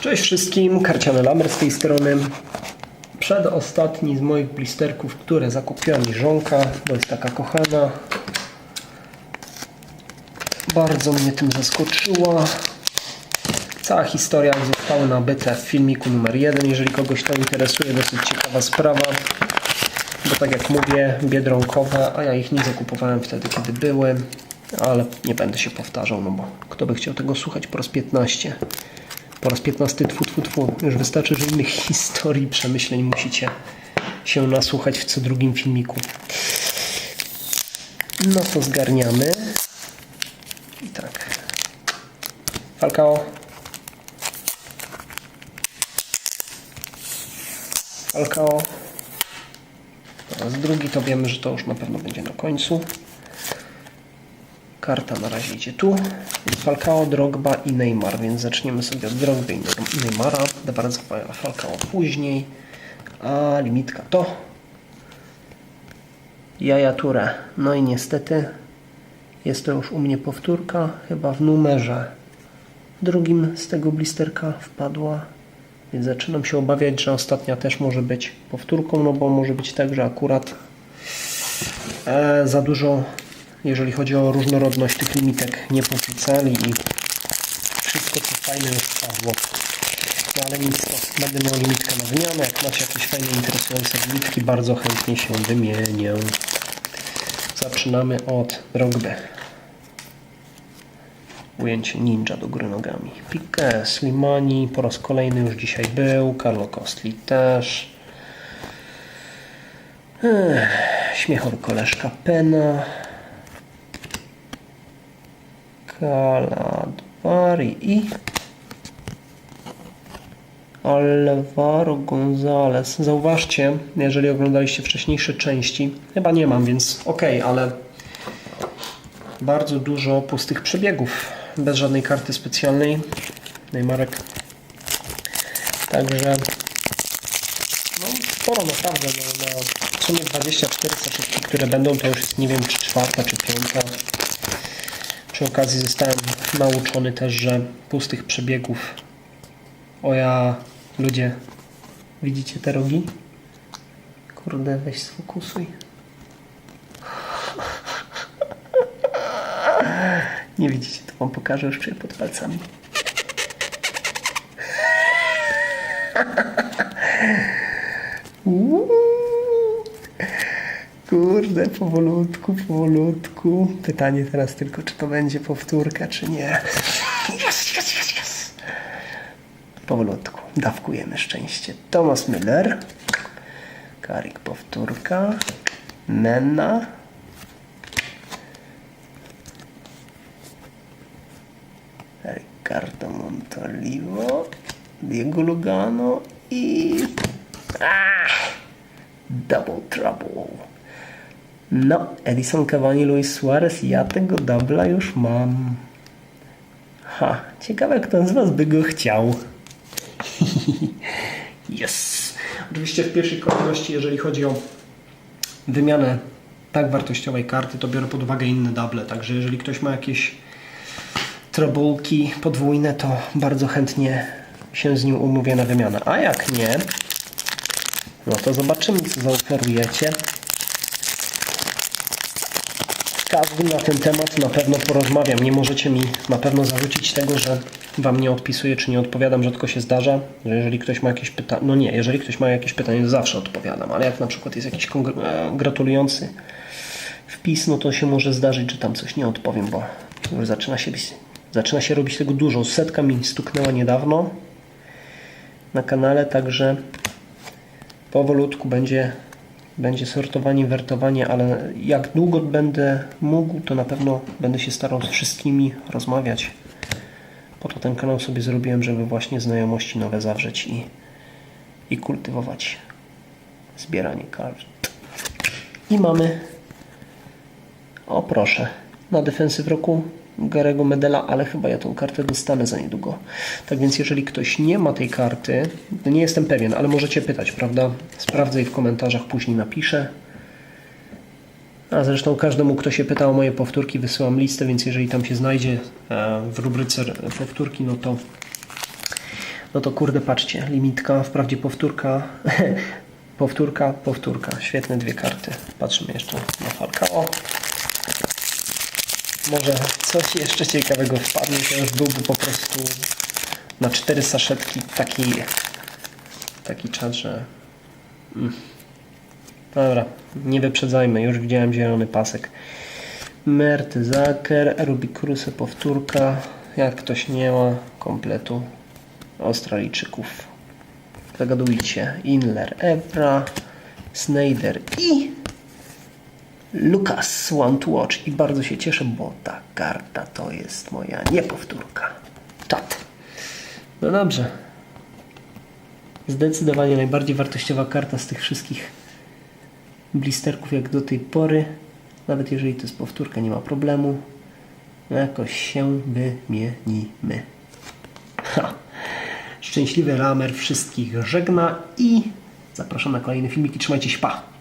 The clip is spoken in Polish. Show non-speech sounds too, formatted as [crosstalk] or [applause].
Cześć wszystkim, Karciany Lamer z tej strony. Przedostatni z moich blisterków, które zakupiła mi żonka, bo jest taka kochana. Bardzo mnie tym zaskoczyła. Cała historia została nabyta w filmiku numer 1. Jeżeli kogoś to interesuje, dosyć ciekawa sprawa. Bo tak jak mówię, biedronkowe, a ja ich nie zakupowałem wtedy, kiedy były. Ale nie będę się powtarzał, no bo kto by chciał tego słuchać po raz 15. Po raz 15 tfu, tfu, tfu. Już wystarczy, że innych historii, przemyśleń musicie się nasłuchać w co drugim filmiku. No to zgarniamy. I tak. Falcao. Falcao. Teraz drugi to wiemy, że to już na pewno będzie na końcu. Karta na razie idzie tu. Falcao, Drogba i Neymar, więc zaczniemy sobie od Drogby i Neymara. Bardzo Falcao później. A limitka to. Jaja Ture. No i niestety jest to już u mnie powtórka. Chyba w numerze drugim z tego blisterka wpadła. Więc zaczynam się obawiać, że ostatnia też może być powtórką, no bo może być tak, że akurat e, za dużo jeżeli chodzi o różnorodność tych limitek nie popisali i wszystko co fajne już spadło. No ale nic, to będę miał limitkę na wymianę. Jak macie jakieś fajne, interesujące limitki, bardzo chętnie się wymienię. Zaczynamy od rugby. Ujęcie ninja do góry nogami. Piqué, Slimani po raz kolejny już dzisiaj był. Carlo Costli też. Ech, śmiechor koleżka Pena. Caladvari i Alvaro Gonzalez. Zauważcie, jeżeli oglądaliście wcześniejsze części, chyba nie mam, więc ok, ale bardzo dużo pustych przebiegów, bez żadnej karty specjalnej. Neymarek. Także no, sporo naprawdę. No, na w sumie 24 soczewki, które będą, to już jest nie wiem, czy czwarta, czy piąta. Przy okazji zostałem nauczony też, że pustych przebiegów. O ja, ludzie, widzicie te rogi? Kurde, weź sfokusuj. Nie widzicie, to wam pokażę już czuję pod palcami. Uuu. Kurde, powolutku, powolutku. Pytanie teraz tylko, czy to będzie powtórka, czy nie. Yes, yes, yes, yes. Powolutku. Dawkujemy szczęście. Thomas Müller. Karik powtórka. Nenna. Ricardo Montolivo. Diego Lugano i... Ah! Double Trouble. No, Edison Cavani, Luis Suarez, ja tego dubla już mam. Ha, ciekawe kto z Was by go chciał. [laughs] yes. Oczywiście w pierwszej kolejności, jeżeli chodzi o wymianę tak wartościowej karty, to biorę pod uwagę inne double, także jeżeli ktoś ma jakieś trobolki podwójne, to bardzo chętnie się z nim umówię na wymianę. A jak nie, no to zobaczymy, co zaoferujecie. Każdym na ten temat na pewno porozmawiam. Nie możecie mi na pewno zarzucić tego, że Wam nie odpisuję, czy nie odpowiadam. Rzadko się zdarza, że jeżeli ktoś ma jakieś pytanie, no nie, jeżeli ktoś ma jakieś pytanie, to zawsze odpowiadam, ale jak na przykład jest jakiś e, gratulujący wpis, no to się może zdarzyć, że tam coś nie odpowiem, bo już zaczyna się, zaczyna się robić tego dużo. Setka mi stuknęła niedawno na kanale, także powolutku będzie, będzie sortowanie, wertowanie, ale jak długo będę mógł, to na pewno będę się starał z wszystkimi rozmawiać. Po to ten kanał sobie zrobiłem, żeby właśnie znajomości nowe zawrzeć i, i kultywować zbieranie kart. I mamy, o proszę, na defensyw roku Garego Medela, ale chyba ja tą kartę dostanę za niedługo. Tak więc jeżeli ktoś nie ma tej karty, to nie jestem pewien, ale możecie pytać, prawda? Sprawdzę i w komentarzach później napiszę. A zresztą każdemu, kto się pyta o moje powtórki, wysyłam listę, więc jeżeli tam się znajdzie e, w rubryce powtórki, no to No to kurde, patrzcie, limitka, wprawdzie powtórka, [laughs] powtórka, powtórka. Świetne dwie karty. Patrzymy jeszcze na falka. O! Może coś jeszcze ciekawego wpadnie, to już byłby po prostu na cztery saszetki taki, taki czas, że... Mm. Dobra, nie wyprzedzajmy, już widziałem zielony pasek. Mertyzaker, Rubik Kruse powtórka. Jak ktoś nie ma kompletu Australijczyków. Zagadujcie. Inler, Evra, Snyder i Lucas Want to Watch. I bardzo się cieszę, bo ta karta to jest moja niepowtórka. Czat. No dobrze. Zdecydowanie najbardziej wartościowa karta z tych wszystkich blisterków jak do tej pory. Nawet jeżeli to jest powtórka, nie ma problemu. Jakoś się wymienimy. Ha. Szczęśliwy ramer wszystkich żegna i zapraszam na kolejne filmiki. Trzymajcie się, pa!